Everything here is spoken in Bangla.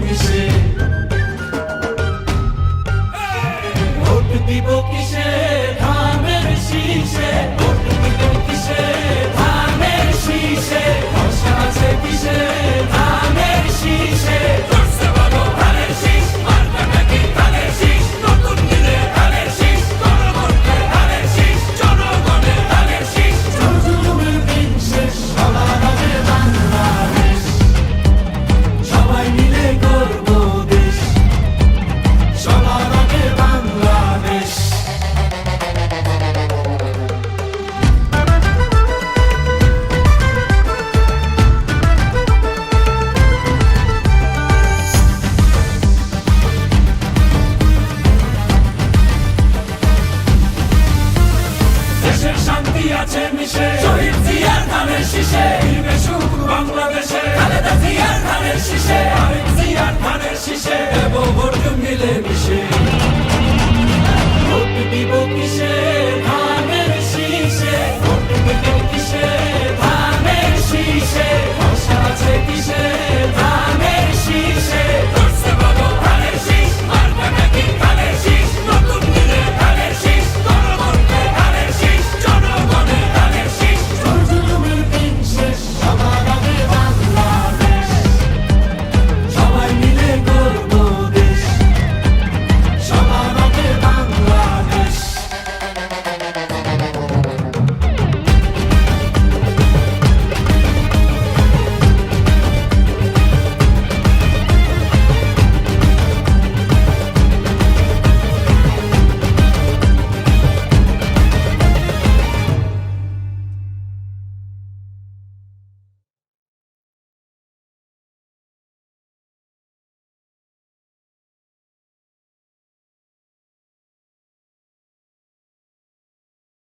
মিশে ভোট দিব কিসে আছে মিশে শহীদ জিয়ার